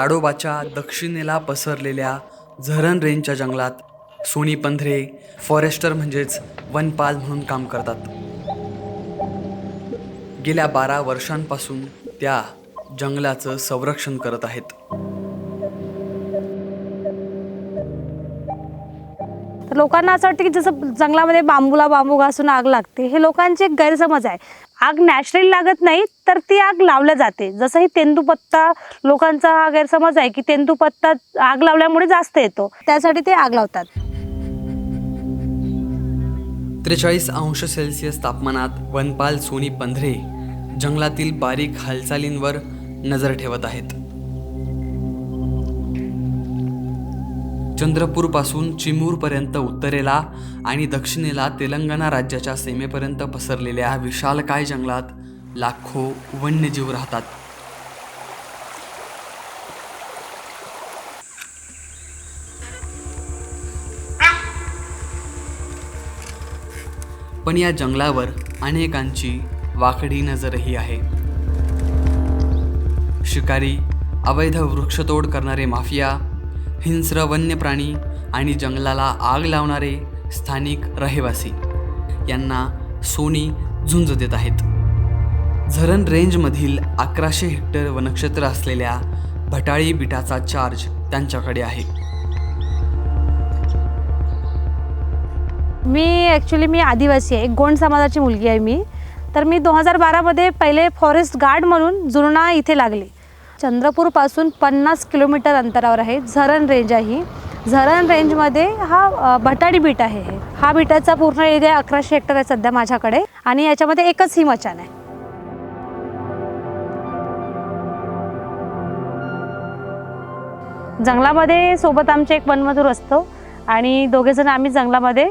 ताडोबाच्या दक्षिणेला पसरलेल्या झरण रेंजच्या जंगलात सोनी पंधरे फॉरेस्टर म्हणजेच वनपाल म्हणून काम करतात. गेल्या बारा वर्षांपासून त्या जंगलाचं संरक्षण करत आहेत. तर लोकांना असं वाटतं की जसं जंगलामध्ये बांबूला बांबू घासून आग लागते हे लोकांचे एक गैरसमज आहे. आग नॅचरली लागत नाही तर ती आग लावल्या जाते. जसं ही तेंदूपत्ता लोकांचा हा गैरसमज आहे की तेंदूपत्ता आग लावल्यामुळे जास्त येतो. त्यासाठी ते आग लावतात. त्रेचाळीस अंश सेल्सिअस तापमानात वनपाल सोनी पंधरे जंगलातील बारीक हालचालींवर नजर ठेवत आहेत. चंद्रपूरपासून चिमूरपर्यंत उत्तरेला आणि दक्षिणेला तेलंगणा राज्याच्या सीमेपर्यंत पसरलेल्या विशालकाय जंगलात लाखो वन्यजीव राहतात? पण या जंगलावर अनेकांची वाकडी नजरही आहे. शिकारी अवैध वृक्षतोड करणारे माफिया हिंस्र वन्य प्राणी आणि जंगलाला आग लावणारे स्थानिक रहिवासी यांना सोनी झुंज देत आहेत. झरण रेंजमधील अकराशे हेक्टर वनक्षेत्र असलेल्या भटाळी बिटाचा चार्ज त्यांच्याकडे आहे. मी ॲक्च्युली मी आदिवासी आहे. गोंड समाजाची मुलगी आहे मी. तर मी दोन हजार बारामध्ये पहिले फॉरेस्ट गार्ड म्हणून जुळणा इथे लागले. चंद्रपूरपासून पन्नास किलोमीटर अंतरावर आहे. झरण रेंज आहे ही. झरण रेंजमध्ये हा भटाडी बीट आहे हा. बीटाचा पूर्ण एरिया अकराशे हेक्टर आहे सध्या माझ्याकडे. आणि याच्यामध्ये एकच हिमचान आहे. जंगलामध्ये सोबत आमचे एक वनमजूर असतो. आणि दोघेजण आम्ही जंगलामध्ये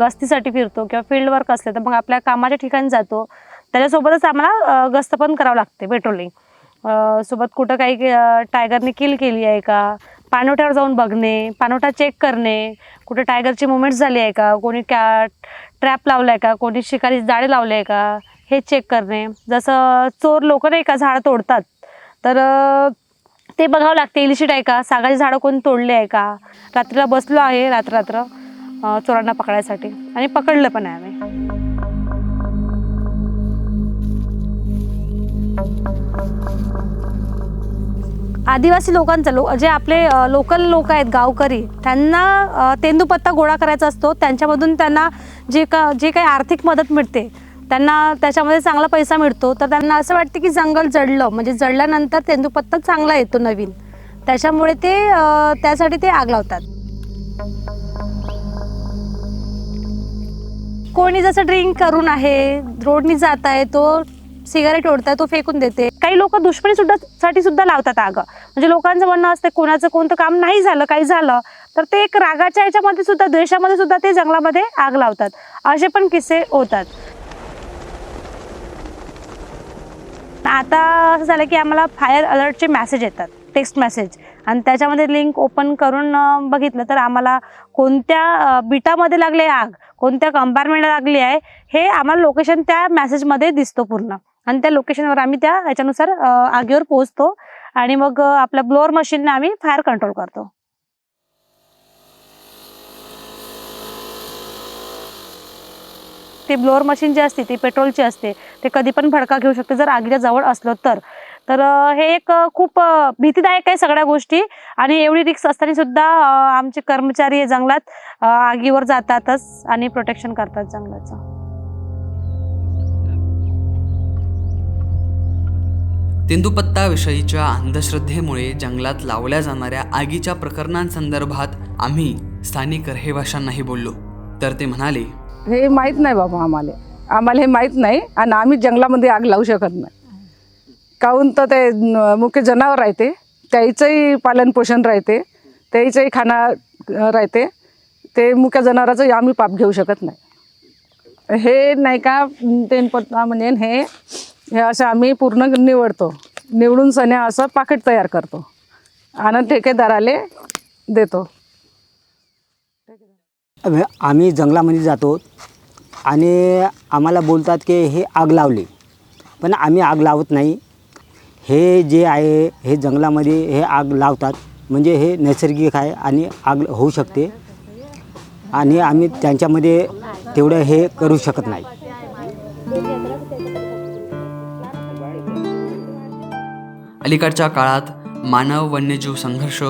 गस्तीसाठी फिरतो किंवा फील्ड वर्क असले तर मग आपल्या कामाच्या ठिकाणी जातो. त्याच्यासोबतच आम्हाला गस्त पण करावं लागते पेट्रोलिंग. सोबत कुठं काही टायगरने किल केली आहे का? पाणवठ्यावर जाऊन बघणे पाणवठा चेक करणे कुठं टायगरची मुवमेंट्स झाली आहे का? कोणी कॅ ट्रॅप लावला आहे का? कोणी शिकारी जाळे लावले आहे का? हे चेक करणे. जसं चोर लोक नाही का झाडं तोडतात तर ते बघावं लागते इलिशिट आहे का? सागाची झाडं कोणी तोडले आहे का? रात्रीला बसलो आहे रात्र रात्र चोरांना पकडायसाठी. आणि पकडलं पण आहे आम्ही. आदिवासी लोकांचं लो जे आपले लोकल लोक आहेत गावकरी त्यांना तेंदूपत्ता गोळा करायचा असतो. त्यांच्यामधून त्यांना जे का जे काही आर्थिक मदत मिळते त्यांना त्याच्यामध्ये चांगला पैसा मिळतो. तर त्यांना असं वाटतं की जंगल जडलं म्हणजे जळल्यानंतर तेंदूपत्ता चांगला येतो नवीन. त्याच्यामुळे ते त्यासाठी ते आग लावतात. कोणी जसं ड्रिंक करून आहे रोडनी जात आहे तो सिगारेट ओढताय तो फेकून देते. काही लोक दुष्पणी सुद्धा साठी सुद्धा लावतात आग म्हणजे लोकांचं म्हणणं असतं कोणाचं कोणतं काम नाही झालं काही झालं तर ते एक रागाच्या याच्यामध्ये सुद्धा द्वेषामध्ये सुद्धा ते जंगलामध्ये आग लावतात. असे पण किस्से होतात. आता असं झालं की आम्हाला फायर अलर्टचे मेसेज येतात टेक्स्ट मेसेज आणि त्याच्यामध्ये लिंक ओपन करून बघितलं तर आम्हाला कोणत्या बिटामध्ये लागले आग कोणत्या कंपार्टमेंटला लागली आहे हे आम्हाला लोकेशन त्या मेसेजमध्ये दिसतो पूर्ण. आणि त्या लोकेशनवर आम्ही त्या याच्यानुसार आगीवर पोहोचतो आणि मग आपल्या ब्लोअर मशीनने आम्ही फायर कंट्रोल करतो. ते ब्लोअर मशीन जे असते ती पेट्रोलची असते ते कधी पण भडका घेऊ शकते जर आगीच्या जवळ असलो तर. तर हे एक खूप भीतीदायक आहे सगळ्या गोष्टी आणि एवढी रिक्स असताना सुद्धा आमचे कर्मचारी हे जंगलात आगीवर जातातच आणि प्रोटेक्शन करतात जंगलाचं. तेंदुपत्ताविषयीच्या अंधश्रद्धेमुळे जंगलात लावल्या जाणाऱ्या आगीच्या प्रकरणांसंदर्भात आम्ही स्थानिक रहिवाशांनाही बोललो. तर ते म्हणाले हे माहीत नाही बाबा आम्हाला. आम्हाला हे माहीत नाही आणि आम्ही जंगलामध्ये आग लावू शकत नाही. काहून तर ते मुख्य जनावर राहते त्याचं पालनपोषण राहते त्याचंही खाना राहते. ते मुख्य जनावराचं आम्ही पाप घेऊ शकत नाही. हे नाही का तेनपत्ता म्हणजे हे हे असं आम्ही पूर्ण निवडतो. निवडून सण्या असं पाकिट तयार करतो. आणि ठेकेदाराले देतो. आम्ही जंगलामध्ये जातो आणि आम्हाला बोलतात की हे आग लावली. पण आम्ही आग लावत नाही. हे जे आहे हे जंगलामध्ये हे आग लावतात. म्हणजे हे नैसर्गिक आहे आणि आग होऊ शकते. आणि आम्ही त्यांच्यामध्ये तेवढं हे करू शकत नाही. अलीकडच्या काळात मानव वन्यजीव संघर्ष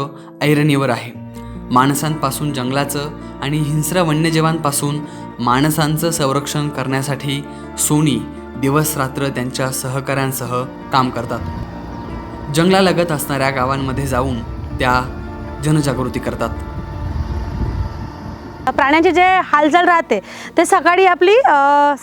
ऐरणीवर आहे. माणसांपासून जंगलाचं आणि हिंस्र वन्यजीवांपासून माणसांचं संरक्षण करण्यासाठी सोनी दिवसरात्र त्यांच्या सहकाऱ्यांसह काम करतात. जंगलालगत असणाऱ्या गावांमध्ये जाऊन त्या जनजागृती करतात. प्राण्यांची जे हालचाल राहते ते सकाळी आपली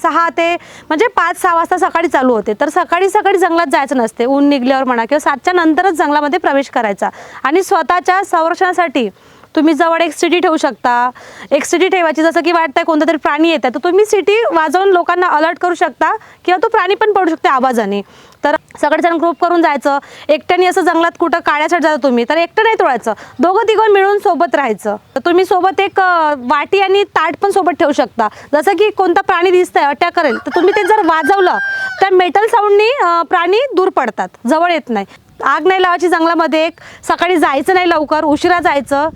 सहा ते म्हणजे पाच सहा वाजता सकाळी चालू होते. तर सकाळी सकाळी जंगलात जायचं नसते. ऊन निघल्यावर म्हणा किंवा सातच्या नंतरच जंगलामध्ये प्रवेश करायचा. आणि स्वतःच्या संरक्षणासाठी तुम्ही जवळ एक सिटी ठेवू शकता. एक सिटी ठेवायची जसं की वाटतंय कोणता तरी प्राणी येत आहे तर तुम्ही सिटी वाजवून लोकांना अलर्ट करू शकता किंवा तो प्राणी पण पडू शकते आवाजाने. तर सगळेजण ग्रुप करून जायचं. एकट्याने असं जंगलात कुठं काळ्यासाठी जाता तुम्ही तर एकटं नाही तोडायचं. दोघं तिघं मिळून सोबत राहायचं. तर तुम्ही सोबत एक वाटी आणि ताट पण सोबत ठेवू शकता. जसं की कोणता प्राणी दिसतंय अटॅक करेल तर तुम्ही ते जर वाजवलं तर मेटल साऊंडनी प्राणी दूर पडतात जवळ येत नाही. आग नाही लावायची जंगलामध्ये एक सकाळी जायचं नाही लवकर उशिरा जायचं.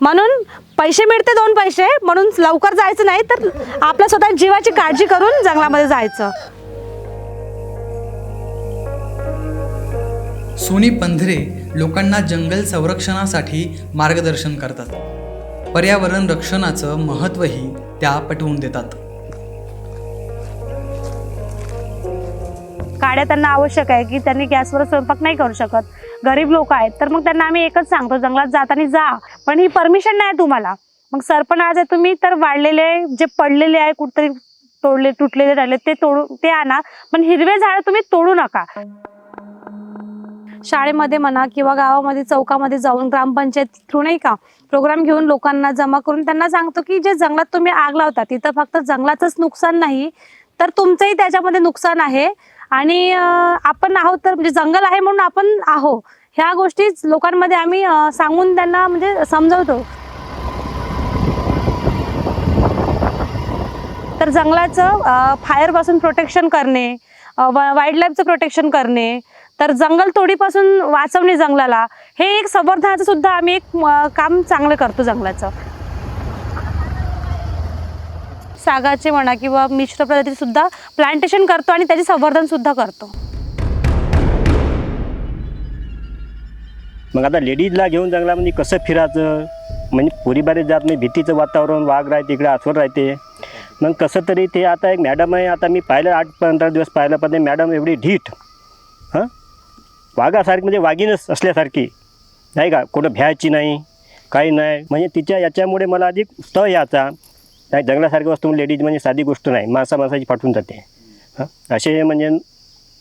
म्हणून पैसे मिळते दोन पैसे म्हणून लवकर जायचं नाही तर आपल्या स्वतः जीवाची काळजी करून जंगलामध्ये जायचं. सोनी पंधरे लोकांना जंगल संरक्षणासाठी मार्गदर्शन करतात. पर्यावरण रक्षणाचं महत्त्वही त्या पटवून देतात. काड्या त्यांना आवश्यक आहे की त्यांनी गॅसवर स्वयंपाक नाही करू शकत. गरीब लोक आहेत तर मग त्यांना आम्ही एकच सांगतो जंगलात जाताना जा. पण ही परमिशन नाही तुम्हाला. मग सरपण आज आहे तुम्ही तर वाढलेले जे पडलेले आहे कुठतरी तोडले तुटलेले राहिले ते तोडू ते आणा. पण हिरवे झाड तुम्ही तोडू नका. शाळेमध्ये म्हणा किंवा गावामध्ये चौकामध्ये जाऊन ग्रामपंचायत थ्रू नाही का प्रोग्राम घेऊन लोकांना जमा करून त्यांना सांगतो की जे जंगलात तुम्ही आग लावता तिथं फक्त जंगलाचंच नुकसान नाही तर तुमचंही त्याच्यामध्ये नुकसान आहे. आणि आपण आहोत तर म्हणजे जंगल आहे म्हणून आपण आहो. ह्या गोष्टी लोकांमध्ये आम्ही सांगून त्यांना म्हणजे समजवतो. तर जंगलाचं फायरपासून प्रोटेक्शन करणे वाईल्ड लाईफचं प्रोटेक्शन करणे तर जंगल तोडीपासून वाचवणे जंगलाला हे एक संवर्धनाचं सुद्धा आम्ही एक काम चांगलं करतो जंगलाचं. सागाचे म्हणा किंवा मिश्र प्रजातीसुद्धा प्लांटेशन करतो आणि त्याचे संवर्धनसुद्धा करतो. मग आता लेडीजला घेऊन जंगलामध्ये कसं फिरायचं? म्हणजे पोरीबारी जात नाही भीतीचं वातावरण वाघ राहते इकडे आसवर राहते. मग कसं तरी ते आता एक मॅडम आहे आता मी पाहिलं आठ पंधरा दिवस पाहिलं पण ते मॅडम एवढी ढीठ. हां? वाघासारखी म्हणजे वाघीनच असल्यासारखी. नाही का? कुठं भ्यायची नाही काही नाही. म्हणजे तिच्या याच्यामुळे मला अधिक तह याचा नाही जंगलासारखी वस्तू लेडीज म्हणजे साधी गोष्ट नाही. माणसा माणसाची पाठवून जाते. हां? असे म्हणजे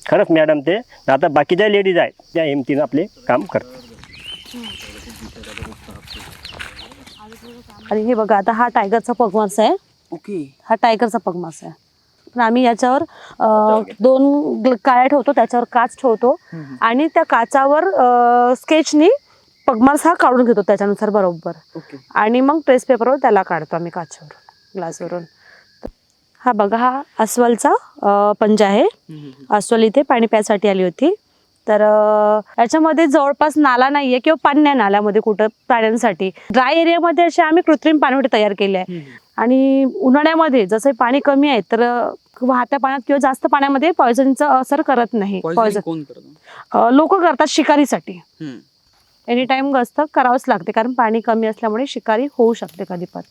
खरंच मॅडम ते. आता बाकीच्या लेडीज आहेत त्या हिमतीनं आपले काम करतात. आणि हे बघा आता हा टायगरचा पगमास आहे. ओके. हा टायगरचा पगमास आहे. पण आम्ही याच्यावर दोन काळ्या ठेवतो त्याच्यावर काच ठेवतो. आणि त्या काचावर स्केचनी पगमास हा काढून घेतो त्याच्यानुसार बरोबर. आणि मग ट्रेस पेपरवर त्याला काढतो आम्ही काचेवर ग्लासवरून हा बघा हा अस्वलचा पंजा आहे. अस्वल इथे पाणी प्यायसाठी आली होती. तर याच्यामध्ये जवळपास नाला नाहीये किंवा पाणी नाही नाल्यामध्ये कुठं प्राण्यांसाठी. ड्राय एरियामध्ये असे आम्ही कृत्रिम पाणवठे तयार केले आहे. आणि उन्हाळ्यामध्ये जसं पाणी कमी आहे तर वाहत्या पाण्यात किंवा जास्त पाण्यामध्ये पॉयझनचा असर करत नाही. पॉयझन कोण करतो? लोक करतात शिकारीसाठी. एनी टाइम गस्त करावंच लागते कारण पाणी कमी असल्यामुळे शिकारी होऊ शकते कधी पण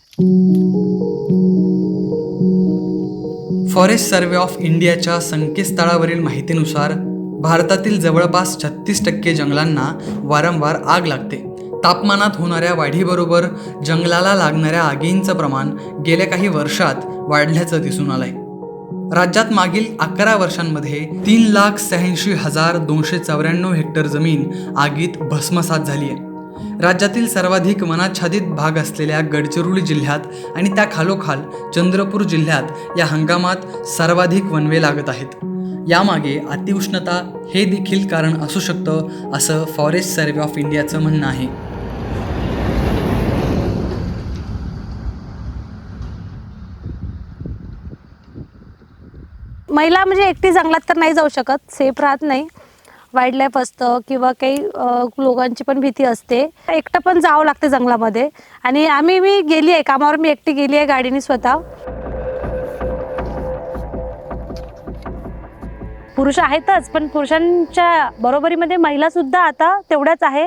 फॉरेस्ट सर्वे ऑफ इंडियाच्या संकेतस्थळावरील माहितीनुसार भारतातील जवळपास छत्तीस टक्के जंगलांना वारंवार आग लागते. तापमानात होणाऱ्या वाढीबरोबर जंगलाला लागणाऱ्या आगींचं प्रमाण गेल्या काही वर्षात वाढल्याचं दिसून आलंय. राज्यात मागील अकरा वर्षांमध्ये तीन लाख शहाऐंशी हजार दोनशे चौऱ्याण्णव हेक्टर जमीन आगीत भस्मसात झाली आहे राज्यातील सर्वाधिक वनाच्छादित भाग असलेल्या गडचिरोली जिल्ह्यात आणि त्या खालोखाल चंद्रपूर जिल्ह्यात या हंगामात सर्वाधिक वनवे लागत आहेत. यामागे अतिउष्णता हे देखील कारण असू शकतं असं फॉरेस्ट सर्वे ऑफ इंडियाचं म्हणणं आहे. महिला म्हणजे एकटी जंगलात तर नाही जाऊ शकत सेफ राहत नाही. वाईल्ड लाईफ असतं किंवा काही लोकांची पण भीती असते. एकटं पण जावं लागते जंगलामध्ये. आणि आम्ही मी गेली आहे कामावर मी एकटी गेली आहे गाडीने स्वतः. पुरुष आहेतच पण पुरुषांच्या बरोबरीमध्ये महिला सुद्धा आता तेवढ्याच आहे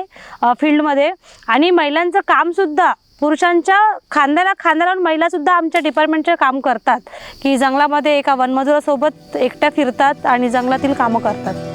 फील्डमध्ये. आणि महिलांचं काम सुद्धा पुरुषांच्या खांद्याला खांदा लावून महिलासुद्धा आमच्या डिपार्टमेंटचे काम करतात. की जंगलामध्ये एका वनमजुरासोबत एकट्या फिरतात आणि जंगलातील कामं करतात.